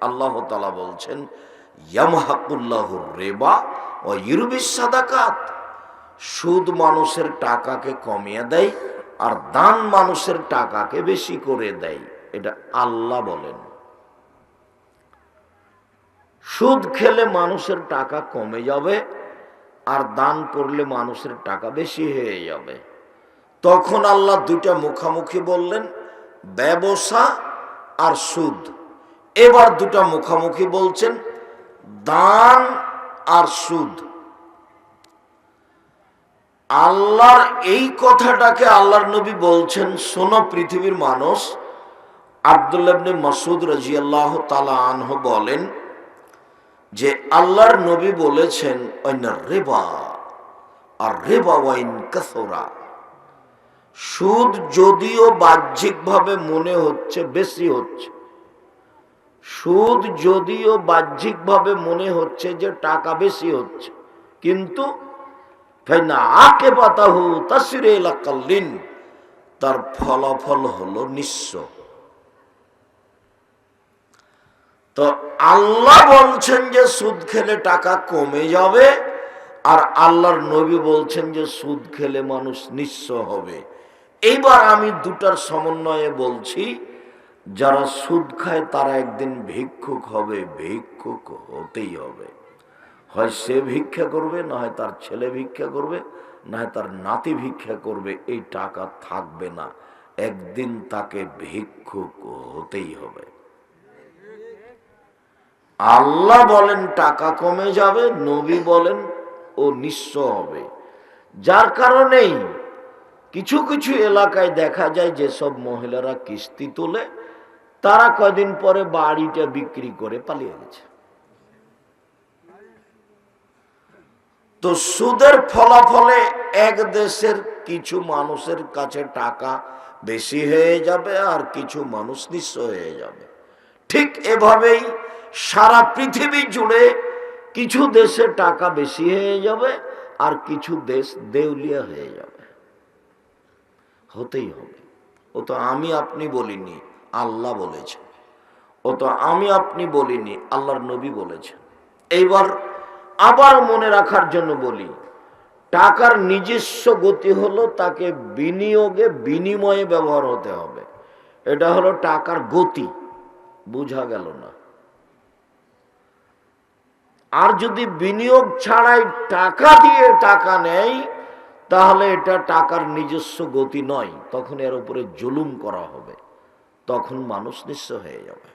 আল্লাহ তালা বলছেন সুদ মানুষের টাকাকে কমিয়ে দেয় আর দান মানুষের টাকাকে বেশি করে দেয়। এটা আল্লাহ বলেন। সুদ খেলে মানুষের টাকা কমে যাবে আর দান করলে মানুষের টাকা বেশি হয়ে যাবে। তখন আল্লাহ দুইটা মুখামুখি বললেন, ব্যবসা আর সুদ। এবার দুটা মুখামুখি বলছেন, দান আর সুদ। আল্লাহর এই কথাটাকে আল্লাহর নবী বলছেন, শোনো পৃথিবীর মানুষ আবদুল্লাবনে মাসুদ রাজিয়াল্লাহ তালা আনহ বলেন যে, আল্লাহর নবী বলেছেন রেবা, আর রেবা ওয়াইন কাসরা। সুদ যদিও বাহ্যিকভাবে মনে হচ্ছে, বেশি হচ্ছে। সুদ যদিও বাহ্যিকভাবে মনে হচ্ছে যে টাকা বেশি হচ্ছে, কিন্তু আকে পাতাহু তাসিরে এলাকাল্লিন তার ফলাফল হলো নিঃস্ব। তো আল্লাহ বলছেন যে সুদ খেলে টাকা কমে যাবে, আর আল্লাহর নবী বলছেন যে সুদ খেলে মানুষ নিঃস্ব হবে। এইবার আমি দুটার সমন্বয়ে বলছি। যারা সুদ খায়, তারা একদিন ভিক্ষুক হবে, ভিক্ষুক হতেই হবে। হয় সে ভিক্ষা করবে, না হয় তার ছেলে ভিক্ষা করবে, না হয় তার নাতি ভিক্ষা করবে, এই টাকা থাকবে না। একদিন তাকে ভিক্ষুক হতেই হবে। আল্লাহ বলেন, টাকা কমে যাবে, নবী বলেন, ও নিঃস্ব হবে। যার কারণেই কিছু কিছু এলাকায় দেখা যায়, যেসব মহিলারা কিস্তি তোলে তারা কয়দিন পরে বাড়িটা বিক্রি করে পালিয়ে গেছে। তো সুদের ফলাফলে এক দেশের কিছু মানুষের কাছে টাকা বেশি হয়ে যাবে আর কিছু মানুষ নিঃস্ব হয়ে যাবে। ঠিক এভাবেই সারা পৃথিবী জুড়ে কিছু দেশে টাকা বেশি হয়ে যাবে আর কিছু দেশ দেউলিয়া হয়ে যাবে। হতেই হবে। ও তো আমি আপনি বলিনি আল্লাহ বলেছেন। ও তো আমি আপনি বলিনি, আল্লাহর নবী বলেছেন। এইবার আবার মনে রাখার জন্য বলি, টাকার নিজস্ব গতি হলো তাকে বিনিয়োগে বিনিময়ে ব্যবহার হতে হবে। এটা হলো টাকার গতি, বুঝা গেল না। আর যদি বিনিয়োগ ছাড়াই টাকা দিয়ে টাকা নেয় তাহলে এটা টাকার নিজস্ব গতি নয়, তখন এর উপরে জুলুম করা হবে। তখন মানুষ নিঃস্ব হয়ে যাবে।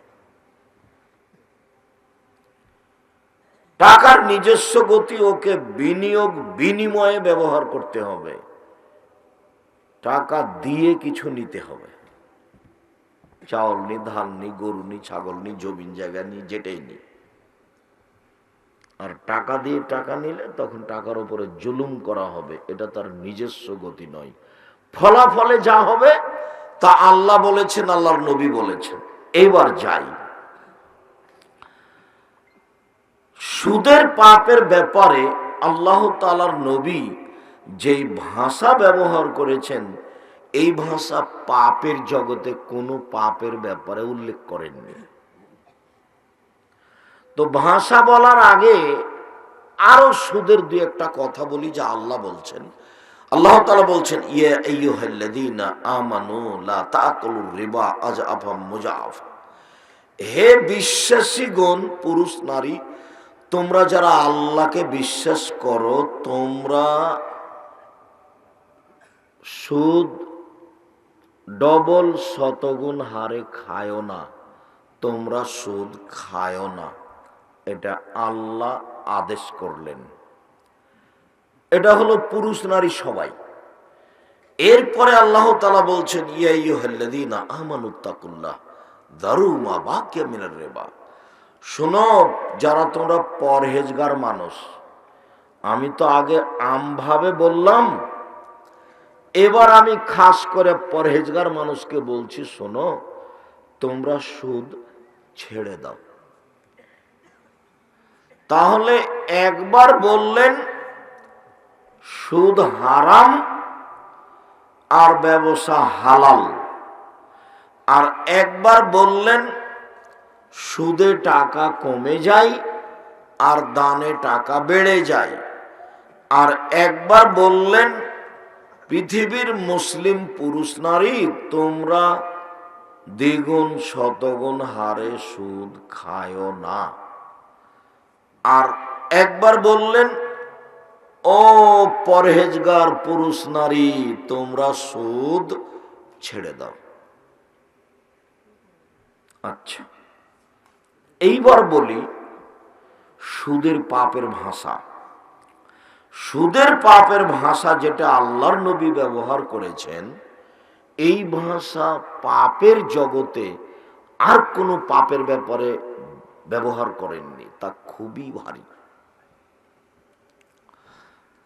টাকার নিজস্ব গতি ওকে বিনিয়োগ বিনিময়ে ব্যবহার করতে হবে। টাকা দিয়ে কিছু নিতে হবে। চাউল নি, ধান নি, গরু নি, ছাগল নি, জমিন জায়গা নি, যেটাই নি। আর টাকা দিয়ে টাকা নিলে তখন টাকার উপরে জুলুম করা হবে, এটা তার নিজস্ব গতি নয়। ফলাফলে যা হবে তা আল্লাহ বলেছেন, আল্লাহর নবী বলেছেন। এবার যাই। সুদের পাপের ব্যাপারে আল্লাহ তালার নবী যেই ভাষা ব্যবহার করেছেন, এই ভাষা পাপের জগতে কোনো পাপের ব্যাপারে উল্লেখ করেননি। তো ভাষা বলার আগে আরও সুদের দু একটা কথা বলি যা আল্লাহ বলছেন। আল্লাহ তালা বলছেন ইয়ে আমানু লা তাকুলুর রিবা আজ আফা মুজাফ হে বিশ্বাসীগণ, পুরুষ, নারী, তোমরা যারা আল্লাহকে বিশ্বাস করো, তোমরা সুদ ডবল শতগুণ হারে খায়ও না। তোমরা সুদ খায়ও না। এটা আল্লাহ আদেশ করলেন। এটা হলো পুরুষ নারী সবাই। এরপরে আল্লাহ তালা বলছেন ইয়াইহ্লাদিনা আহমানুত্তাকুল্লাহ দারুমা বাক্যা মিনার রেবা। শোনো, যারা তোমরা পরহেজগার মানুষ, আমি তো আগে আমভাবে বললাম, এবার আমি খাস করে পরহেজগার মানুষকে বলছি, শোনো, তোমরা সুদ ছেড়ে দাও। তাহলে একবার বললেন সুদ হারাম আর ব্যবসা হালাল। আর একবার বললেন, সুদে টাকা কমে যায় আর দানে টাকা বেড়ে যায়। আর একবার বললেন, পৃথিবীর মুসলিম পুরুষ নারী, তোমরা দ্বিগুণ শতগুণ হারে সুদ খায়ও না। আর একবার বললেন ও পরহেজগার পুরুষ নারী, তোমরা সুদ ছেড়ে দাও। আচ্ছা এইবার বলি, সুদের পাপের ভাষা। সুদের পাপের ভাষা যেটা আল্লাহর নবী ব্যবহার করেছেন, এই ভাষা পাপের জগতে আর কোনো পাপের ব্যাপারে ব্যবহার করেননি, তা খুবই ভারী।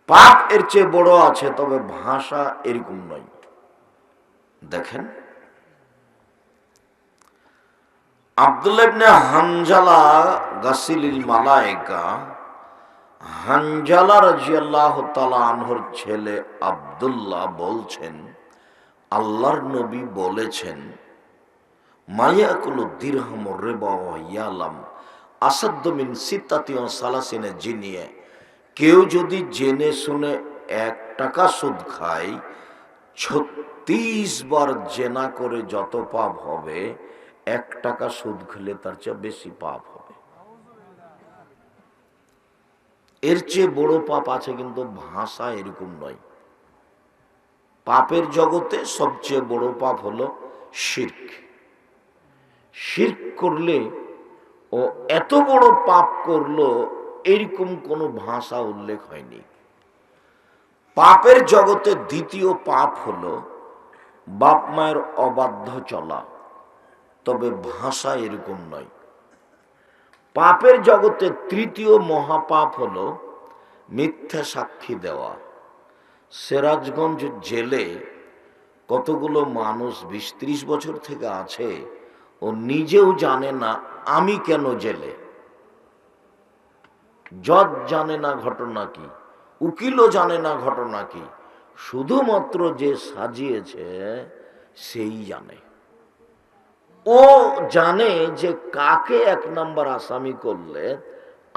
পাপ এর চেয়ে বড় আছে, তবে ভাষা এরকম নয়। দেখেন, আব্দুল্লাহ ইবনে হানজালা গাসিলিল মালায়েকা, হানজালা রাজিয়াল্লাহ আনহর ছেলে আব্দুল্লাহ বলছেন, আল্লাহর নবী বলেছেন, মায়াকুল দিরহাম রেবা ইয়ালাম আসাদ্দ মিন সিত্তাতি ও সালাসিনে জিনিয়ে। কেউ যদি জেনে শুনে এক টাকা সুদ খায়, ছত্রিশ বার জেনা করে যত পাপ হবে, এক টাকা সুদ খেলে তার চেয়ে বেশি পাপ হবে। এর চেয়ে বড় পাপ আছে কিন্তু ভাষা এরকম নয়। পাপের জগতে সবচেয়ে বড় পাপ হলো শির্ক। শির্ক করলে ও এত বড় পাপ করল এরকম কোনো ভাষা উল্লেখ হয়নি। পাপের জগতে দ্বিতীয় পাপ হল বাপ মায়ের অবাধ্য চলা। তবে ভাষা এরকম নয়। পাপের জগতে তৃতীয় মহাপাপ হল মিথ্যা সাক্ষী দেওয়া। সিরাজগঞ্জ জেলে কতগুলো মানুষ বিশ ত্রিশ বছর থেকে আছে ও নিজেও জানে না আমি কেন জেলে। জজ জানে না ঘটনা কি, উকিলও জানে না ঘটনা কি, শুধুমাত্র যে সাজিয়েছে সেই জানে। ও জানে যে কাকে এক নাম্বার আসামি করলে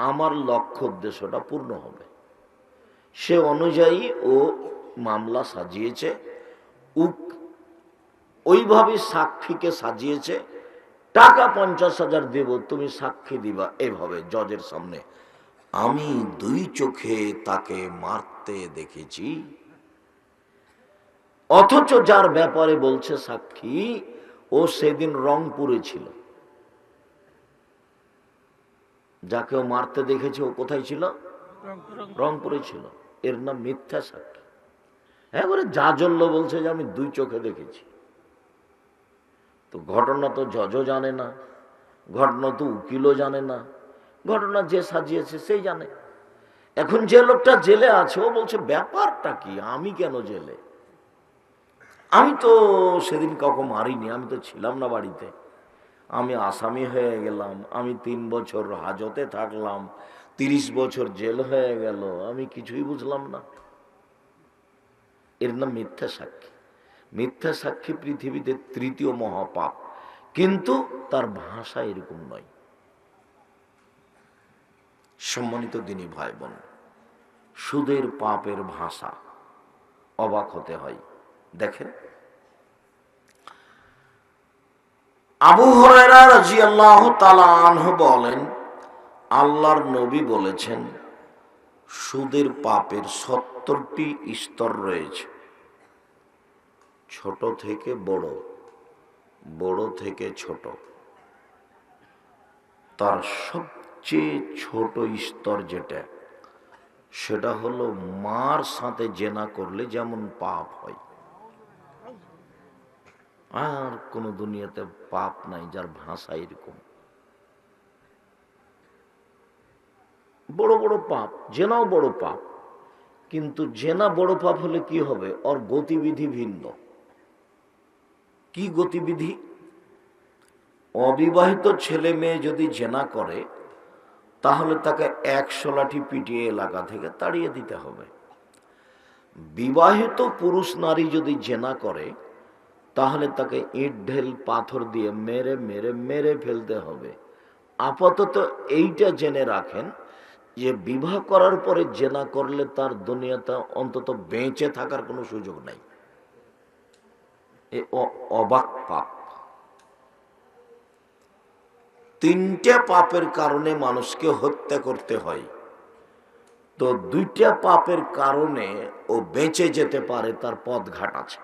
আমার লক্ষ্য উদ্দেশ্যটা পূর্ণ হবে। সে অনুযায়ী ও মামলা সাজিয়েছে ওইভাবে সাক্ষীকে সাজিয়েছে, টাকা পঞ্চাশ হাজার দেব, তুমি সাক্ষী দিবা, এভাবে জজের সামনে আমি দুই চোখে তাকে মারতে দেখেছি। অথচ যার ব্যাপারে বলছে সাক্ষী, ও সেদিন রংপুরে ছিল। যাকে ও মারতে দেখেছে, ও কোথায় ছিল? রংপুরে ছিল। এর নাম মিথ্যা সাক্ষী। একবারে জাজল্য বলছে যে আমি দুই চোখে দেখেছি। তো ঘটনা তো জজও জানে না, ঘটনা তো উকিলও জানে না। ঘটনা যে সাজিয়েছে, সেই জানে। এখন যে লোকটা জেলে আছে, ও বলছে, ব্যাপারটা কি? আমি কেন জেলে? আমি তো সেদিন কাউকে মারিনি, আমি তো ছিলাম না বাড়িতে। আমি আসামি হয়ে গেলাম, আমি তিন বছর হাজতে থাকলাম, তিরিশ বছর জেল হয়ে গেল, আমি কিছুই বুঝলাম না। এর নাম মিথ্যা সাক্ষী। মিথ্যা সাক্ষী পৃথিবীতে তৃতীয় মহাপাপ। কিন্তু তার ভাষা এরকম নয়। সম্মানিত দিনী ভাই বোন সুদের পাপের ভাষা অবাক হতে হয়। দেখেন, আবু বলেন, আল্লাহর নবী বলেছেন, সুদের পাপের সত্তরটি স্তর রয়েছে। ছোট থেকে বড় বড় থেকে ছোট। তার সবচেয়ে ছোট স্তর যেটা, সেটা হলো মার সাথে জেনা করলে যেমন পাপ হয়। আর কোন দুনিয়াতে পাপ নাই যার ভাষা এরকম। বড় বড় পাপ, জেনাও বড় পাপ, কিন্তু জেনা বড় পাপ হলে কি হবে? ওর গতিবিধি ভিন্ন। কি গতিবিধি? অবিবাহিত ছেলে মেয়ে যদি জেনা করে তাহলে তাকে একশো লাঠি পিটিয়ে এলাকা থেকে তাড়িয়ে দিতে হবে। বিবাহিত পুরুষ নারী যদি জেনা করে, তাহলে তাকে ইট ঢেল পাথর দিয়ে মেরে মেরে মেরে ফেলতে হবে। আপাতত এইটা জেনে রাখেন যে বিবাহ করার পরে জেনা করলে তার দুনিয়াতে অন্তত বেঁচে থাকার কোনো সুযোগ নাই। এ অবাক পাপ। তিনটে পাপের কারণে মানুষকে হত্যা করতে হয়। তো দুইটা পাপের কারণে ও বেঁচে যেতে পারে, তার পথঘাট আছে।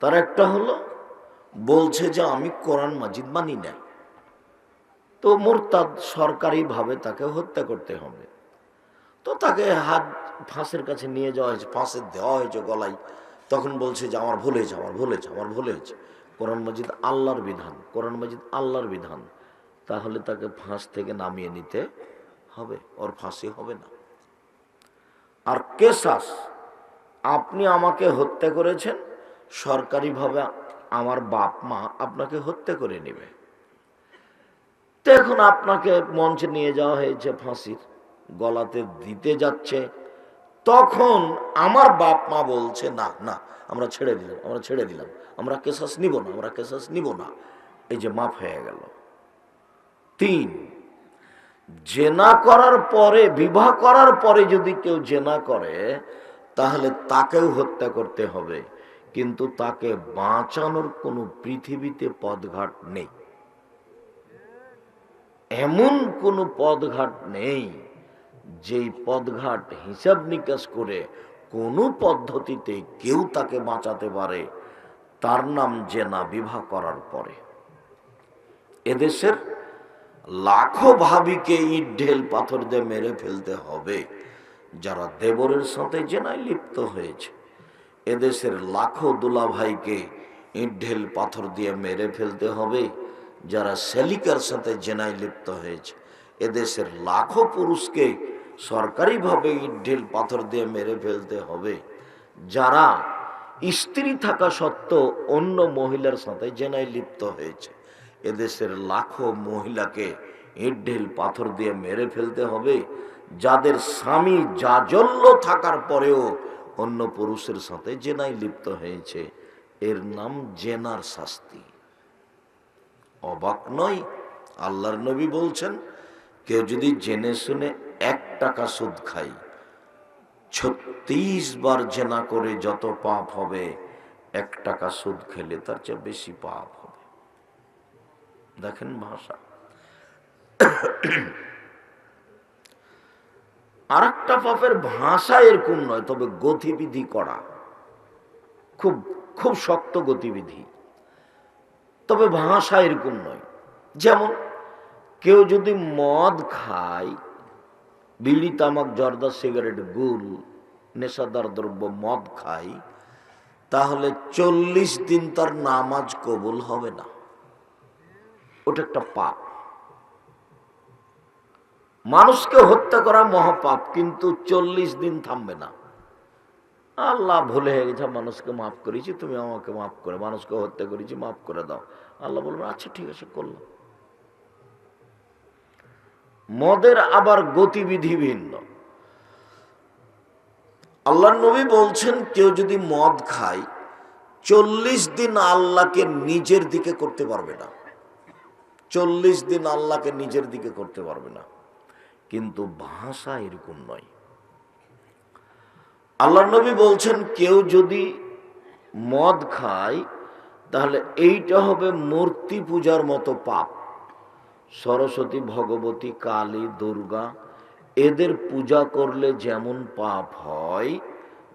তার একটা হলো, বলছে যে আমি কোরআন মাজিদ মানি না। তো মোরতাদ সরকারিভাবে তাকে হত্যা করতে হবে। তো তাকে হাত ফাঁসের কাছে নিয়ে যাওয়া হয়েছে, ফাঁসে দেওয়া হয়েছে গলায়। তখন বলছে যে, আমার ভুল হয়েছে, আমার ভুল হয়েছে, আমার ভুল হয়েছে। কোরআন মজিদ আল্লাহর বিধান, কোরআন মজিদ আল্লাহর বিধান। তাহলে তাকে ফাঁস থেকে নামিয়ে নিতে হবে, ওর ফাঁসি হবে না। আর কেসাস, আপনি আমাকে হত্যা করেছেন, সরকারিভাবে আমার বাপ মা আপনাকে হত্যা করে নেবে। তো এখন আপনাকে মঞ্চে নিয়ে যাওয়া হয়েছে ফাঁসির, গলাতে দিতে যাচ্ছে। তখন আমার বাপ মা বলছে, না না, আমরা ছেড়ে দিলাম, আমরা ছেড়ে দিলাম। আমরা কেসাস নিব না, আমরা কেসাস নিব না। এই যে মাফ হয়ে গেল। তিন, জেনা করার পরে, বিবাহ করার পরে যদি কেউ জেনা করে, তাহলে তাকেও হত্যা করতে হবে। কিন্তু তাকে বাঁচানোর কোনো পৃথিবীতে পদঘাট নেই। এমন কোনো পদঘাট নেই, যেই পদঘাট হিসাব নিকাশ করে কোনো পদ্ধতিতে কেউ তাকে বাঁচাতে পারে। তার নাম জেনা বিবাহ করার পরে। এদেশের লাখো ভাবিকে ইট, ঢেল, পাথর দিয়ে মেরে ফেলতে হবে, যারা দেবরের সাথে জেনায় লিপ্ত হয়েছে। এদেশের লাখো দুলাভাইকে ইট, ঢেল, পাথর দিয়ে মেরে ফেলতে হবে, যারা সেলিকার সাথে জেনায় লিপ্ত হয়েছে। এদেশের লাখো পুরুষকে সরকারিভাবে ইট, ঢেল, পাথর দিয়ে মেরে ফেলতে হবে, যারা স্ত্রী থাকা সত্ত্বেও অন্য মহিলার সাথে জেনায় লিপ্ত হয়েছে। এদেশের লাখো মহিলাকে ইট ঢেল পাথর দিয়ে মেরে ফেলতে হবে। যাদের স্বামী জাজল্য থাকার পরেও অন্য পুরুষের সাথে জেনায় লিপ্ত হয়েছে। এর নাম জেনার শাস্তি। অবাক নয়, আল্লাহর নবী বলছেন, কেউ যদি জেনে শুনে এক টাকা সুদ খায় ছত্রিশ বার জেনা করে যত পাপ হবে, এক টাকা সুদ খেলে তার চেয়ে বেশি পাপ হবে। দেখেন ভাষা। আর একটা পাপের ভাষা এরকম নয়, তবে গতিবিধি করা। খুব খুব শক্ত গতিবিধি। তবে ভাষা এরকম নয়। যেমন, কেউ যদি মদ খায় বিড়ি তামাক, জর্দা সিগারেট গুল নেশাদার দ্রব্য, মদ খাই, তাহলে চল্লিশ দিন তার নামাজ কবুল হবে না। ওটা একটা পাপ। মানুষকে হত্যা করা মহাপাপ, কিন্তু চল্লিশ দিন থামবে না। আল্লাহ ভুলে হয়ে গেছে, মানুষকে মাফ করেছি, তুমি আমাকে মাফ করে, মানুষকে হত্যা করেছি, মাফ করে দাও। আল্লাহ বলবে আচ্ছা ঠিক আছে, করলাম। মদের আবার গতিবিধি ভিন্ন। আল্লাহ নবী বলছেন, কেউ যদি মদ খায়, চল্লিশ দিন আল্লাহকে নিজের দিকে করতে পারবে না। চল্লিশ দিন আল্লাহকে নিজের দিকে করতে পারবে না। কিন্তু ভাষা এরকম নয়। আল্লাহ নবী বলছেন, কেউ যদি মদ খায়, তাহলে এইটা হবে মূর্তি পূজার মতো পাপ। সরস্বতী, ভগবতী, কালী, দুর্গা, এদের পূজা করলে যেমন পাপ হয়,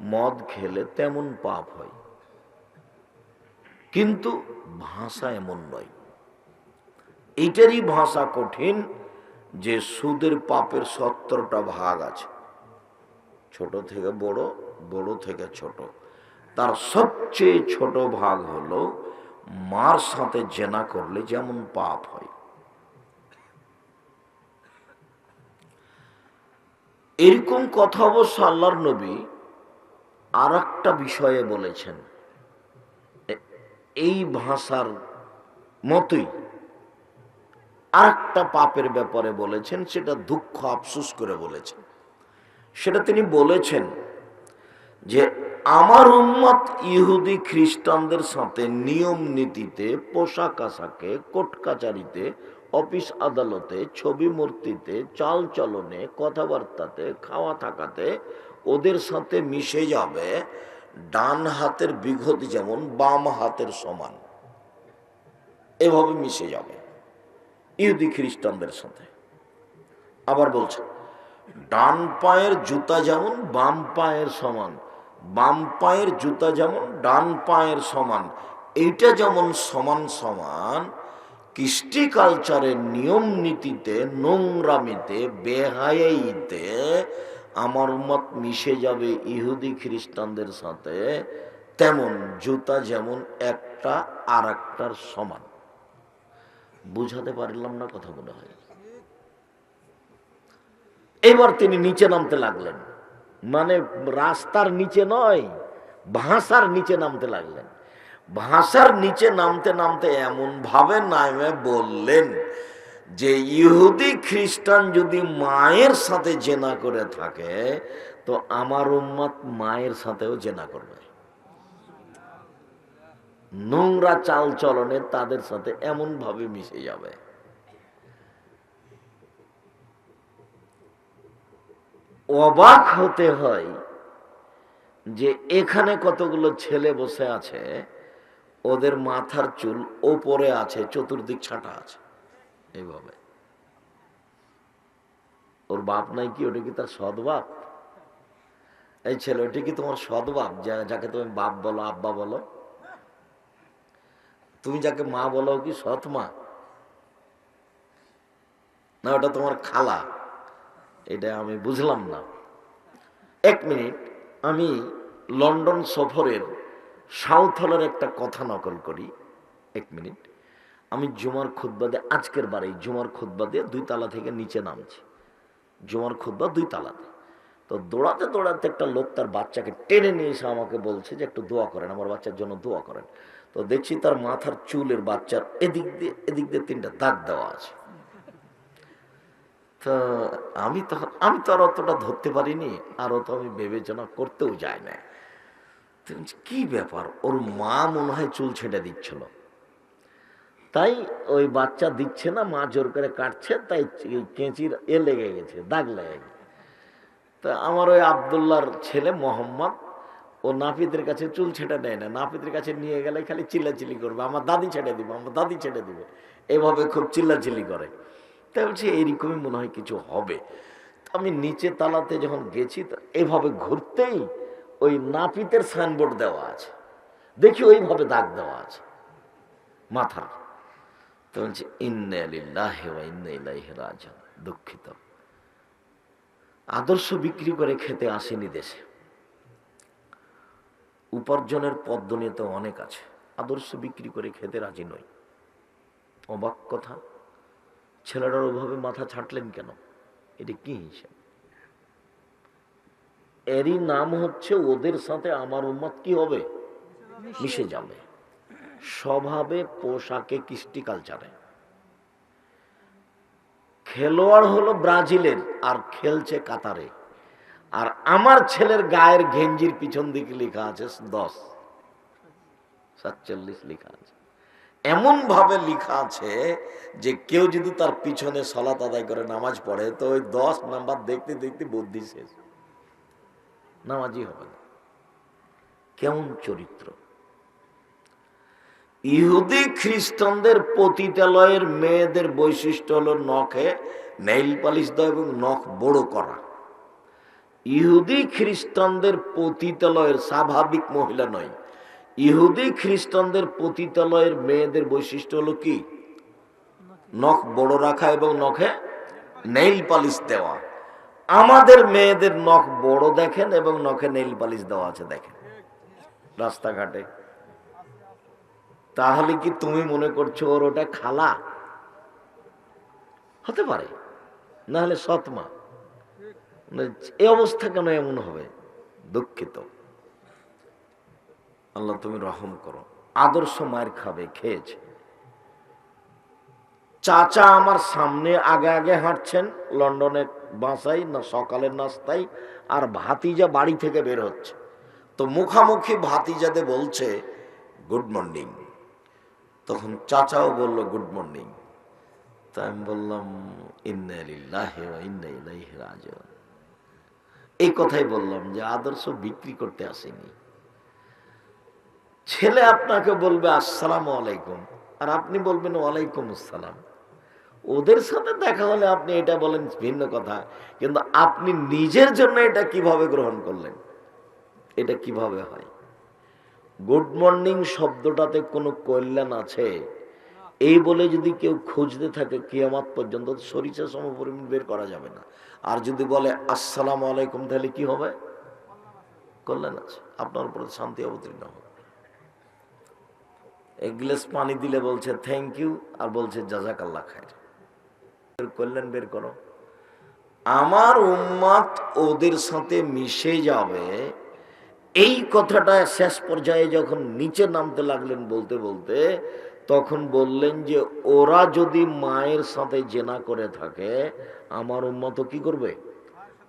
মদ খেলে তেমন পাপ হয়। কিন্তু ভাষা এমন নয়। এটারই ভাষা কঠিন যে সুদের পাপের সত্তরটা ভাগ আছে। ছোট থেকে বড় বড় থেকে ছোট। তার সবচেয়ে ছোট ভাগ হলো মার সাথে জেনা করলে যেমন পাপ হয়। এরকম কথা অবশ্য আল্লাহর নবী আর একটা বিষয়ে বলেছেন। এই ভাষার মতোই আর একটা পাপের ব্যাপারে বলেছেন, সেটা দুঃখ আফসুস করে বলেছেন। সেটা তিনি বলেছেন যে, আমার উম্মত ইহুদি খ্রিস্টানদের সাথে নিয়ম নীতিতে, পোশাক আশাকে, কোট কাচারিতে অফিস আদালতে ছবি মূর্তিতে চাল চলনে কথাবার্তাতে, খাওয়া থাকাতে ওদের সাথে মিশে যাবে ডান হাতের বিঘত যেমন, বাম হাতের সমান। এভাবে মিশে যাবে ইহুদি খ্রিস্টানদের সাথে। আবার বলছে, ডান পায়ের জুতা যেমন, বাম পায়ের সমান, বাম পায়ের জুতা যেমন, ডান পায়ের সমান, এইটা যেমন সমান সমান কৃষ্টি কালচারের নিয়ম নীতিতে, নোংরামিতে বেহাইতে আমার মত মিশে যাবে ইহুদি খ্রিস্টানদের সাথে, তেমন জুতা যেমন একটা আর একটার সমান। বুঝাতে পারলাম না কথা মনে হয়। এবার তিনি নিচে নামতে লাগলেন। মানে রাস্তার নিচে নয়, ভাষার নিচে নামতে লাগলেন। ভাষার নিচে নামতে নামতে এমন ভাবে নামে বললেন যে ইহুদি খ্রিস্টান যদি মায়ের সাথে জেনা করে থাকে, তো আমার উম্মত মায়ের সাথেও জেনা করবে। নোংরা চাল চলনে তাদের সাথে এমন ভাবে মিশে যাবে। অবাক হতে হয় যে এখানে কতগুলো ছেলে বসে আছে ওদের মাথার চুল ওপরে আছে, চতুর্দিক ছাটা আছে। এইভাবে। ওর বাপ নাই কি, ওটা কি তার সৎ বাপ এই ছেলে, ওটা কি তোমার সৎ বাপ যাকে তুমি বাপ বলো, আব্বা বলো। তুমি যাকে মা বলো কি সৎ মা? না, ওটা তোমার খালা। এটা আমি বুঝলাম না। এক মিনিট, আমি লন্ডন সফরের সাউথ হলের একটা কথা নকল করি। এক মিনিট। আমি জুমার খুদ্বাদে আজকের বারে জুমার খুদ্বাদে দুই তালা থেকে নিচে নামছি। জুমার খুদ্া দুই তালাতে। তো দৌড়াতে দৌড়াতে একটা লোক তার বাচ্চাকে টেনে নিয়ে এসে আমাকে বলছে যে, একটু দোয়া করেন, আমার বাচ্চার জন্য দোয়া করেন। তো দেখছি তার মাথার চুলের বাচ্চার এদিক দিয়ে এদিক দিয়ে তিনটা দাগ দেওয়া আছে। তো আমি তখন আমি তো আর অতটা ধরতে পারিনি, আর অত আমি বিবেচনা করতেও যাই না তো কি ব্যাপার? ওর মা মনে হয় চুল ছেঁটে দিচ্ছিল। তাই ওই বাচ্চা দিচ্ছে না, মা জোর করে কাটছে, তাই কেঁচির এ লেগে গেছে, দাগ লেগে গেছে। তা আমার ওই আবদুল্লার ছেলে মোহাম্মদ, ও নাপিতের কাছে চুল ছেটে দেয় না, নাপিতের কাছে নিয়ে গেলে খালি চিল্লাচিল্লি করবে, আমার দাদি ছেড়ে দিবে, আমার দাদি ছেড়ে দিবে। এভাবে খুব চিল্লাচিল্লি করে। তাই বলছি, এইরকমই মনে হয় কিছু হবে। আমি নিচে তালাতে যখন গেছি, তো এভাবে ঘুরতেই ওই নাপিতের সাইনবোর্ড দেওয়া আছে। দেখি ওইভাবে দাগ দেওয়া আছে। মাথার। তো বলছি দুঃখিত। আদর্শ বিক্রি করে খেতে আসেনি দেশে। উপার্জনের পদ্ধতি তো অনেক আছে। আদর্শ বিক্রি করে খেতে রাজি নই। অবাক কথা। ছেলেটার ওভাবে মাথা ছাটলেন কেন? এটা কি হিসাব? এরই নাম হচ্ছে ওদের সাথে আমার উম্মত কি হবে? মিশে যাবে। স্বভাবে পোশাকে কৃষ্টি কালচারে। খেলোয়াড় হলো ব্রাজিলের আর খেলছে কাতারে। আর আমার ছেলের গায়ের ঘেঞ্জির পিছন দিকে লেখা আছে দশ। সাতচল্লিশ লেখা আছে। এমন ভাবে লেখা আছে যে কেউ যদি তার পিছনে সলাত আদায় করে, নামাজ পড়ে, তো ওই দশ নাম্বার দেখতে দেখতে বুদ্ধি শেষ। নামাজই হবে না কেমন চরিত্র? ইহুদি খ্রিস্টানদের পতিতালয়ের মেয়েদের বৈশিষ্ট্য হলো নখে নেইল পালিশ দেওয়া এবং নখ বড় করা। ইহুদি খ্রিস্টানদের পতিতালয়ের স্বাভাবিক মহিলা নয়। ইহুদি খ্রিস্টানদের পতিতালয়ের মেয়েদের বৈশিষ্ট্য হলো কি? নখ বড় রাখা এবং নখে নেইল পালিশ দেওয়া। আমাদের মেয়েদের নখ বড় দেখেন এবং নখে নেইল পালিশ দেওয়া আছে দেখেন। রাস্তাঘাটে। তাহলে কি তুমি মনে করছ ওর ওটা খালা? হতে পারে। না হলে সৎমা এ অবস্থা কেন এমন হবে? দুঃখিত। আল্লাহ তুমি রহম করো। আদর্শ মায়ের খাবে, খেয়েছে। চাচা আমার সামনে আগে আগে হাঁটছেন লন্ডনের বাসাই না সকালের নাস্তায় আর ভাতিজা বাড়ি থেকে বের হচ্ছে। তো মুখামুখি ভাতিজাতে বলছে, গুড মর্নিং। তখন চাচাও বলল, গুড মর্নিং। তা আমি বললাম, ইন্না লিল্লাহি ওয়া ইন্না ইলাইহি রাজিউন। এই কথাই বললাম যে আদর্শ বিক্রি করতে আসেনি। ছেলে আপনাকে বলবে, আসসালাম আলাইকুম। আর আপনি বলবেন, ওয়ালাইকুম আসসালাম। ওদের সাথে দেখা হলে আপনি এটা বলেন ভিন্ন কথা, কিন্তু আপনি নিজের জন্য এটা কীভাবে গ্রহণ করলেন? এটা কীভাবে হয়? গুড মর্নিং শব্দটাতে কোনো কল্যাণ আছে? এই বলে যদি কেউ খুঁজতে থাকে, কিয়ামাত পর্যন্ত সরিষা সমপরিমাণ বের করা যাবে না। আর যদি বলে, আসসালাম আলাইকুম, তাহলে কি হবে? কল্যাণ আছে। আপনার উপরে শান্তি অবতীর্ণ হবে। এক গ্লাস পানি দিলে বলছে থ্যাংক ইউ আর বলছে জাজাক আল্লাহ খায় কল্যাণ বের করো। আমার উম্মাত ওদের সাথে মিশে যাবে। এই কথাটা শেষ পর্যায়ে যখন নিচে নামতে লাগলেন বলতে বলতে, তখন বললেন যে, ওরা যদি মায়ের সাথে জেনা করে থাকে, আমার উম্মত কি করবে?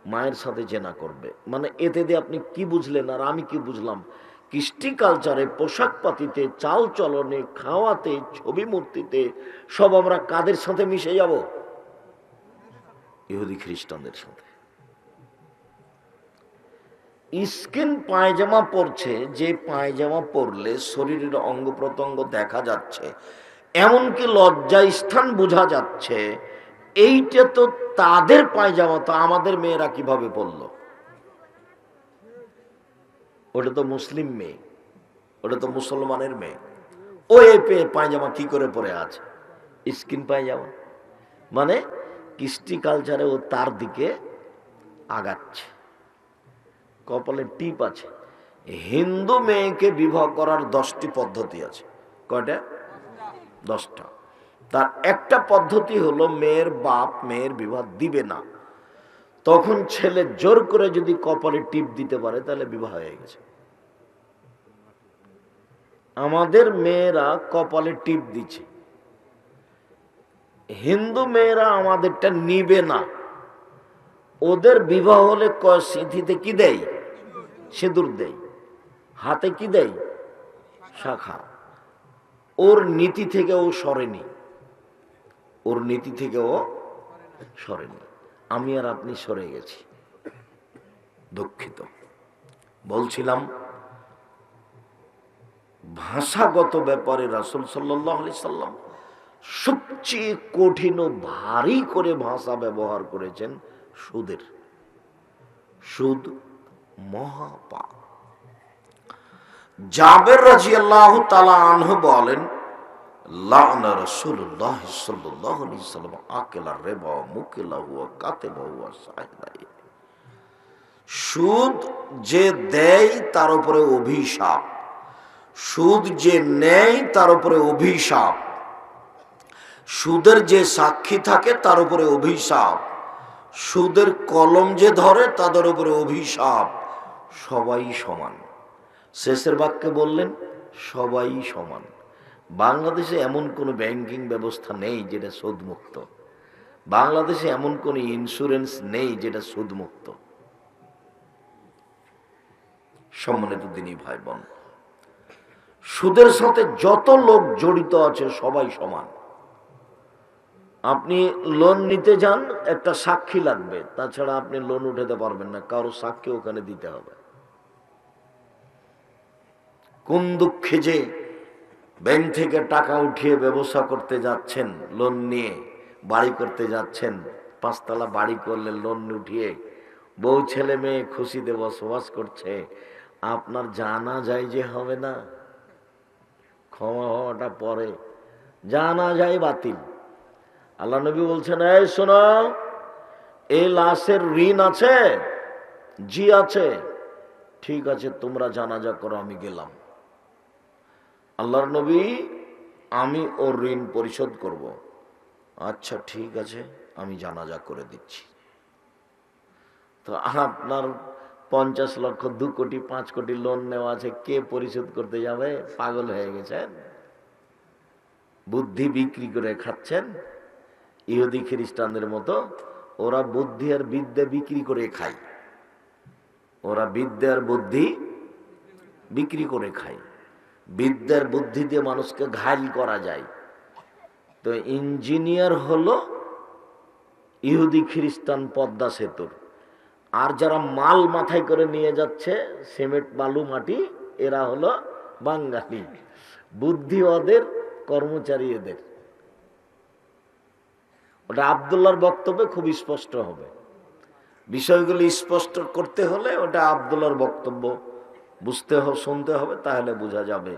মায়ের সাথে জেনা করবে। মানে এতে দিয়ে আপনি কি বুঝলেন আর আমি কি বুঝলাম? কৃষ্টি কালচারে, পোশাক পাতিতে, চাল চলনে, খাওয়াতে, ছবি মূর্তিতে, সব আমরা কাদের সাথে মিশে যাব? ইহুদি খ্রিস্টানদের সাথে। স্কিন পায়জামা পরছে, যে পায়জামা পরলে শরীরের অঙ্গ প্রত্যঙ্গ দেখা যাচ্ছে, এমনকি লজ্জা স্থান বোঝা যাচ্ছে, এইটা তো তাদের পায়জামা, তো আমাদের মেয়েরা কীভাবে পরলো? ওটা তো মুসলিম মেয়ে, ওটা তো মুসলমানের মেয়ে। ও এ পেয়ে পায়জামা কি করে পরে আছে? স্কিন পায়জামা। মানে কৃষ্টি কালচারে ও তার দিকে আগাচ্ছে। কপালে টিপ আছে। হিন্দু মেয়েকে বিবাহ করার দশটি পদ্ধতি আছে। কয়টা? দশটা। তার একটা পদ্ধতি হলো মেয়ের বাপ মেয়ের বিবাহ দিবে না। তখন ছেলে জোর করে যদি কপালে টিপ দিতে পারে, তাহলে বিবাহ হয়ে গেছে। আমাদের মেয়েরা কপালে টিপ দিচ্ছে। হিন্দু মেয়েরা আমাদেরটা নিবে না। ওদের বিবাহ হলে কয় সিঁথিতে কি দেয়? সিঁদুর দেয়। হাতে কি দেয়? শাখা। ওর নীতি থেকে ও সরেনি। ওর নীতি থেকে ও সরেনি। আমি আর আপনি সরে গেছি। দুঃখিত। বলছিলাম, ভাষাগত ব্যাপারে রাসুল সাল্লাহ সাল্লাম সবচেয়ে কঠিন ও ভারী করে ভাষা ব্যবহার করেছেন সুদের। সুদ মহাপাপ। জাবের রাজি আল্লাহ আনহু বলেন হুয়া সুদ যে দেয় তার উপরে অভিশাপ। সুদ যে নেয় তার উপরে অভিশাপ। সুদের যে সাক্ষী থাকে, তার উপরে অভিশাপ। সুদের কলম যে ধরে, তাদের উপরে অভিশাপ। সবাই সমান। শেষের বাক্যে বললেন, সবাই সমান। বাংলাদেশে এমন কোনো ব্যাংকিং ব্যবস্থা নেই যেটা সুদমুক্ত। বাংলাদেশে এমন কোনো ইন্স্যুরেন্স নেই যেটা সুদমুক্ত। সম্মানিত দিনী ভাই বোন সুদের সাথে যত লোক জড়িত আছে, সবাই সমান। আপনি লোন নিতে যান, একটা সাক্ষী লাগবে। তাছাড়া আপনি লোন উঠাতে পারবেন না, কারও সাক্ষী ওখানে দিতে হবে। কোন দুঃখে যে ব্যাংক থেকে টাকা উঠিয়ে ব্যবসা করতে যাচ্ছেন লোন নিয়ে বাড়ি করতে যাচ্ছেন, পাঁচতলা বাড়ি করলে লোন উঠিয়ে বউ, ছেলে, মেয়ে খুশিতে বসবাস করছে, আপনার জানা যায় যে হবে না? ক্ষমা হওয়াটা পরে। জানা যায় বাতিল। আল্লাহ নবী বলছেন, এই শোনো, এই লাশের ঋণ আছে, জি আছে। ঠিক আছে, তোমরা জানাজা করো, আমি গেলাম। আল্লাহর নবী, আমি ওর ঋণ পরিশোধ করব। আচ্ছা ঠিক আছে, আমি জানাজা করে দিচ্ছি। তো আপনার পঞ্চাশ লক্ষ, দু কোটি, পাঁচ কোটি লোন নেওয়া আছে, কে পরিশোধ করতে যাবে? পাগল হয়ে গেছেন? বুদ্ধি বিক্রি করে খাচ্ছেন? ইহুদি খ্রিস্টানদের মতো ওরা বুদ্ধি আর বিদ্যা বিক্রি করে খায়। ওরা বিদ্যা আর বুদ্ধি বিক্রি করে খায়। বিদ্যার বুদ্ধি দিয়ে মানুষকে ঘায়ল করা যায়। তো ইঞ্জিনিয়ার হলো ইহুদি খ্রিস্টান পদ্মা সেতুর। আর যারা মাল মাথায় করে নিয়ে যাচ্ছে, সিমেন্ট, বালু, মাটি, এরা হলো বাঙালি। বুদ্ধি ওদের কর্মচারী এদের। ওটা আবদুল্লার বক্তব্যে খুব স্পষ্ট হবে। বিষয়গুলি স্পষ্ট করতে হলে ওটা আবদুল্লার বক্তব্য বুঝতে হবে শুনতে হবে, তাহলে বোঝা যাবে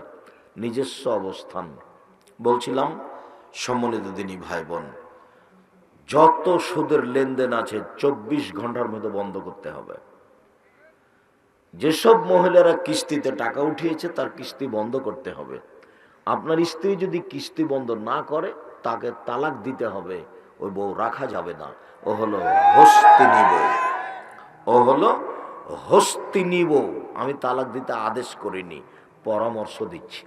নিজস্ব অবস্থান। বলছিলাম, সম্মানিত দিনী ভাই বোন যত সুদের লেনদেন আছে চব্বিশ ঘণ্টার মধ্যে বন্ধ করতে হবে। যেসব মহিলারা কিস্তিতে টাকা উঠিয়েছে, তার কিস্তি বন্ধ করতে হবে। আপনার স্ত্রী যদি কিস্তি বন্ধ না করে, তাকে তালাক দিতে হবে। ওই বউ রাখা যাবে না। ও হলো হস্তিনী বউ। ও হলো হস্তিনী বউ। আমি তালাক দিতে আদেশ করিনি, পরামর্শ দিচ্ছি।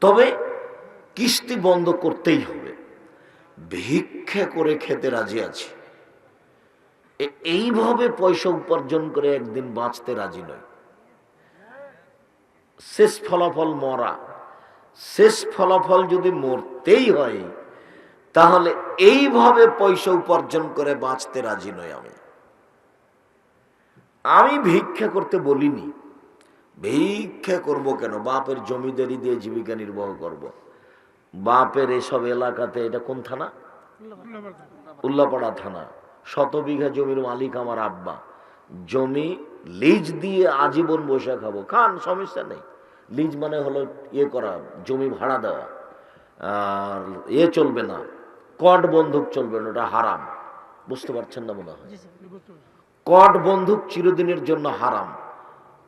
তবে কিস্তি বন্ধ করতেই হবে। ভিক্ষা করে খেতে রাজি আছি। এইভাবে পয়সা উপার্জন করে একদিন বাঁচতে রাজি নয় শেষ ফলাফল মরা। শেষ ফলাফল যদি মরতেই হয়, তাহলে এইভাবে পয়সা উপার্জন করে বাঁচতে রাজি নই আমি। আমি ভিক্ষা করতে বলিনি। ভিক্ষা করব কেন? বাপের জমিদারি দিয়ে জীবিকা নির্বাহ করব। বাপের এসব এলাকাতে এটা কোন থানা? উল্লাপাড়া থানা। শত বিঘা জমির মালিক আমার আব্বা। জমি লিজ দিয়ে আজীবন বসে খাব। খান, সমস্যা নেই। লিজ মানে হলো ইয়ে করা জমি ভাড়া দেওয়া। আর এ চলবে না কট বন্দুক চলবে না ওটা হারাম। বুঝতে পারছেন না মনে হয়? কট বন্দুক চিরদিনের জন্য হারাম।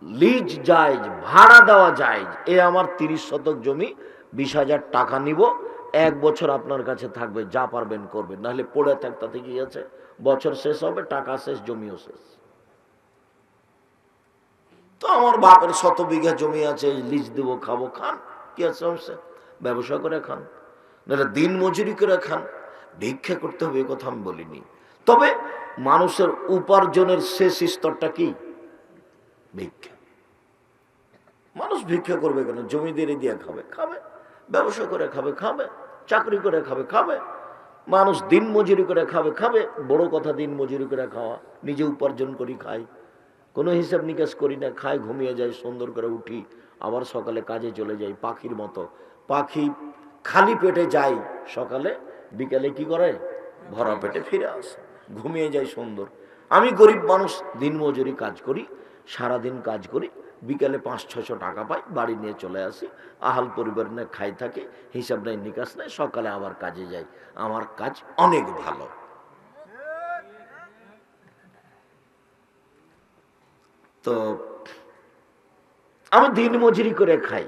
লিজ জায়জ ভাড়া দেওয়া জায়জ এ আমার তিরিশ শতক জমি বিশ হাজার টাকা নিব এক বছর আপনার কাছে থাকবে যা পারবেন করবেন। নাহলে পড়ে থাক তাতে কি আছে? বছর শেষ হবে টাকা শেষ জমিও শেষ। তো আমার বাপের শত বিঘা জমি আছে, লিজ দেবো, খাব, খান। কি আছে সমস্যা? ব্যবসা করে খান, নাহলে দিন মজুরি করে খান। ভিক্ষা করতে হবে, এ কথা আমি বলিনি। তবে মানুষের উপার্জনের শেষ স্তরটা কি? ভিক্ষা। মানুষ ভিক্ষা করবে কেন? জমি দিয়ে দিয়ে খাবে খাবে। ব্যবসা করে খাবে খাবে। চাকরি করে খাবে খাবে। মানুষ দিন মজুরি করে খাবে খাবে। বড় কথা, দিন মজুরি করে খাওয়া। নিজে উপার্জন করি খাই। কোনো হিসাব নিকাশ করি না খাই ঘুমিয়ে যাই, সুন্দর করে উঠি, আবার সকালে কাজে চলে যাই, পাখির মতো। পাখি খালি পেটে যাই সকালে বিকালে কি করে? ভরা পেটে ফিরে আসে, ঘুমিয়ে যাই সুন্দর। আমি গরিব মানুষ, দিন মজুরি কাজ করি, সারাদিন কাজ করি, বিকালে পাঁচ ছশো টাকা পাই, বাড়ি নিয়ে চলে আসি, আহাল পরিবার নিয়ে খাই থাকি, হিসাব নাই, নিকাশ নাই, সকালে আবার কাজে যাই। আমার কাজ অনেক ভালো। তো আমি দিন মজুরি করে খাই।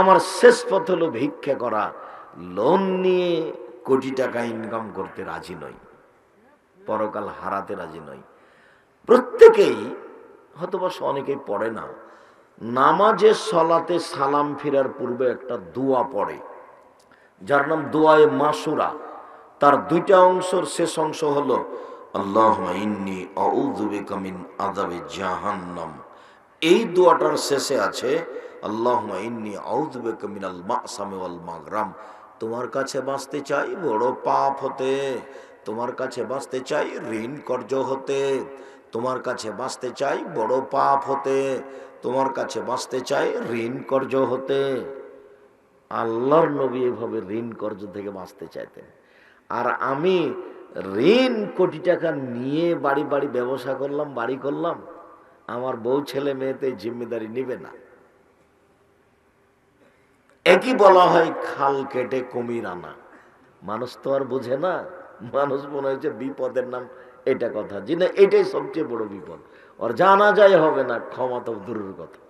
আমার শেষ পথ হলো ভিক্ষা করা লোন নিয়ে কোটি টাকা ইনকাম করতে রাজি নই, পরকাল হারাতে রাজি নই। প্রত্যেকেই হয়তো বা অনেকেই পড়ে না। নামাজে সলাতে সালাম ফিরার পূর্বে একটা দোয়া পড়ে, যার নাম দোয়ায় মাসুরা। তার দুইটা অংশের শেষ অংশ হলো জাহান্নাম। এই দোয়াটার শেষে আছে আল্লাহ ইন্নি অউযুবিকা মিনাল মাসামি ওয়াল মাগরাম। তোমার কাছে বাঁচতে চাই বড় পাপ হতে, তোমার কাছে বাঁচতে চাই ঋণ কর্য হতে, তোমার কাছে বাঁচতে চাই বড় পাপ হতে, তোমার কাছে বাঁচতে চাই ঋণ কর্য হতে। আল্লাহর নবী এভাবে ঋণ কর্জ থেকে বাঁচতে চাইতেন। আর আমি ঋণ কোটি টাকা নিয়ে বাড়ি বাড়ি ব্যবসা করলাম, বাড়ি করলাম, আমার বউ ছেলে মেয়েতে জিম্মেদারি নিবে না। একই বলা হয়, খাল কেটে কুমির আনা। মানুষ তো আর বোঝে না, মানুষ মনে হয়েছে বিপদের নাম, এটা কথা। জি না এটাই সবচেয়ে বড় বিপদ। ওর জানা যায় হবে না, ক্ষমা তো দূরের কথা।